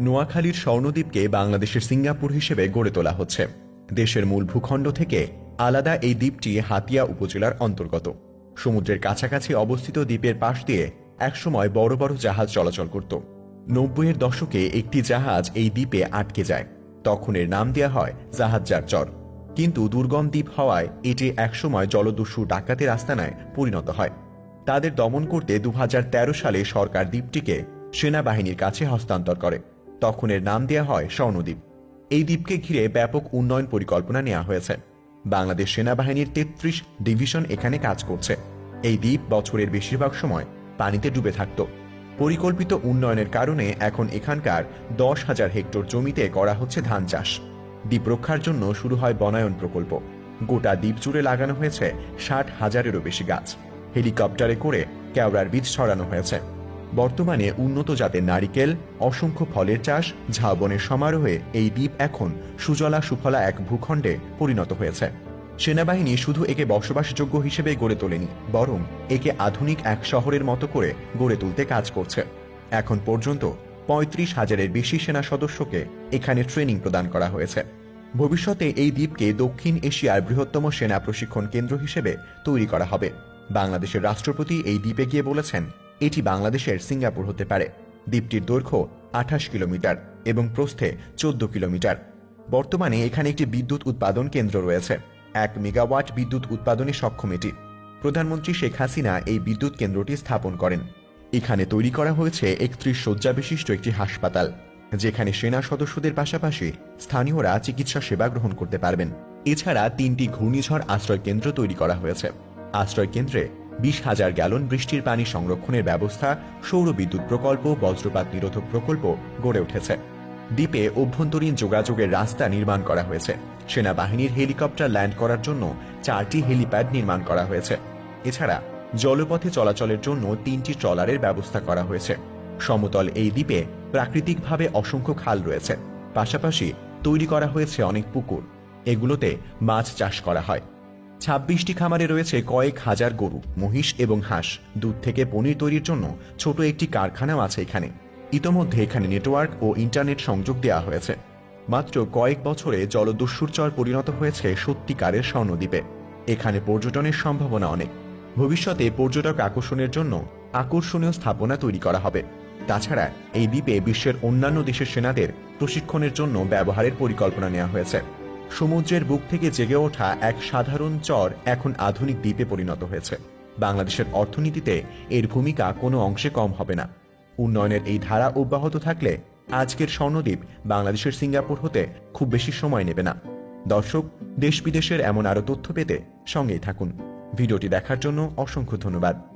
নোয়াখালীর স্বর্ণদ্বীপকে বাংলাদেশের সিঙ্গাপুর হিসেবে গড়ে তোলা হচ্ছে। দেশের মূল ভূখণ্ড থেকে আলাদা এই দ্বীপটি হাতিয়া উপজেলার অন্তর্গত। সমুদ্রের কাছাকাছি অবস্থিত দ্বীপের পাশ দিয়ে একসময় বড় বড় জাহাজ চলাচল করত। নব্বইয়ের দশকে একটি জাহাজ এই দ্বীপে আটকে যায়। তখন এর নাম দেওয়া হয় জাহাজজার চর। কিন্তু দুর্গম দ্বীপ হওয়ায় এটি একসময় জলদস্যু ডাকাতের আস্তানায় পরিণত হয়। তাদের দমন করতে দু হাজার তেরো সালে সরকার দ্বীপটিকে সেনাবাহিনীর কাছে হস্তান্তর করে। তখন এর নাম দেওয়া হয় স্বর্ণদ্বীপ। এই দ্বীপকে ঘিরে ব্যাপক উন্নয়ন পরিকল্পনা নেওয়া হয়েছে। বাংলাদেশ সেনাবাহিনীর তেত্রিশ ডিভিশন এখানে কাজ করছে। এই দ্বীপ বছরের বেশিরভাগ সময় পানিতে ডুবে থাকত। পরিকল্পিত উন্নয়নের কারণে এখন এখানকার দশ হাজার হেক্টর জমিতে করা হচ্ছে ধান চাষ। দ্বীপ রক্ষার জন্য শুরু হয় বনায়ন প্রকল্প। গোটা দ্বীপ জুড়ে লাগানো হয়েছে ষাট হাজারেরও বেশি গাছ। হেলিকপ্টারে করে কেওড়ার বীজ ছড়ানো হয়েছে। বর্তমানে উন্নত জাতের নারিকেল, অসংখ্য ফলের চাষ ঝাউবনের সমারোহে এই দ্বীপ এখন সুজলা সুফলা এক ভূখণ্ডে পরিণত হয়েছে। সেনাবাহিনী শুধু একে বসবাসযোগ্য হিসেবে গড়ে তোলেনি, বরং একে আধুনিক এক শহরের মতো করে গড়ে তুলতে কাজ করছে। এখন পর্যন্ত পঁয়ত্রিশ হাজারের বেশি সেনা সদস্যকে এখানে ট্রেনিং প্রদান করা হয়েছে। ভবিষ্যতে এই দ্বীপকে দক্ষিণ এশিয়ার বৃহত্তম সেনা প্রশিক্ষণ কেন্দ্র হিসেবে তৈরি করা হবে। বাংলাদেশের রাষ্ট্রপতি এই দ্বীপে গিয়ে বলেছেন এটি বাংলাদেশের সিঙ্গাপুর হতে পারে। দ্বীপটির দৈর্ঘ্য আঠাশ কিলোমিটার এবং প্রস্থে চোদ্দ কিলোমিটার। বর্তমানে এখানে একটি বিদ্যুৎ উৎপাদন কেন্দ্র রয়েছে। এক মেগাওয়াট বিদ্যুৎ উৎপাদনে সক্ষম এটি। প্রধানমন্ত্রী শেখ হাসিনা এই বিদ্যুৎ কেন্দ্রটি স্থাপন করেন। এখানে তৈরি করা হয়েছে একত্রিশ শয্যা বিশিষ্ট একটি হাসপাতাল, যেখানে সেনা সদস্যদের পাশাপাশি স্থানীয়রা চিকিৎসা সেবা গ্রহণ করতে পারবেন। এছাড়া তিনটি ঘূর্ণিঝড় আশ্রয় কেন্দ্র তৈরি করা হয়েছে। আশ্রয় কেন্দ্রে বিশ হাজার গ্যালন বৃষ্টির পানি সংরক্ষণের ব্যবস্থা সৌর বিদ্যুৎ প্রকল্প, বজ্রপাত নিরোধক প্রকল্প গড়ে উঠেছে। দ্বীপে অভ্যন্তরীণ যোগাযোগের রাস্তা নির্মাণ করা হয়েছে। সেনাবাহিনীর হেলিকপ্টার ল্যান্ড করার জন্য চারটি হেলিপ্যাড নির্মাণ করা হয়েছে। এছাড়া জলপথে চলাচলের জন্য তিনটি ট্রলারের ব্যবস্থা করা হয়েছে। সমতল এই দ্বীপে প্রাকৃতিকভাবে অসংখ্য খাল রয়েছে। পাশাপাশি তৈরি করা হয়েছে অনেক পুকুর। এগুলোতে মাছ চাষ করা হয়। ছাব্বিশটি খামারে রয়েছে কয়েক হাজার গরু, মহিষ এবং হাঁস। দুধ থেকে পনির তৈরির জন্য ছোট একটি কারখানাও আছে এখানে। ইতোমধ্যে এখানে নেটওয়ার্ক ও ইন্টারনেট সংযোগ দেওয়া হয়েছে। মাত্র কয়েক বছরে জলদস্যুর চর পরিণত হয়েছে সত্যিকারের স্বর্ণদ্বীপে। এখানে পর্যটনের সম্ভাবনা অনেক। ভবিষ্যতে পর্যটক আকর্ষণের জন্য আকর্ষণীয় স্থাপনা তৈরি করা হবে। তাছাড়া এই দ্বীপে বিশ্বের অন্যান্য দেশের সেনাদের প্রশিক্ষণের জন্য ব্যবহারের পরিকল্পনা নেওয়া হয়েছে। সমুদ্রের বুক থেকে জেগে ওঠা এক সাধারণ চর এখন আধুনিক দ্বীপে পরিণত হয়েছে। বাংলাদেশের অর্থনীতিতে এর ভূমিকা কোনো অংশে কম হবে না। উন্নয়নের এই ধারা অব্যাহত থাকলে আজকের স্বর্ণদ্বীপ বাংলাদেশের সিঙ্গাপুর হতে খুব বেশি সময় নেবে না। দর্শক, দেশ বিদেশের এমন আরও তথ্য পেতে সঙ্গেই থাকুন। ভিডিওটি দেখার জন্য অসংখ্য ধন্যবাদ।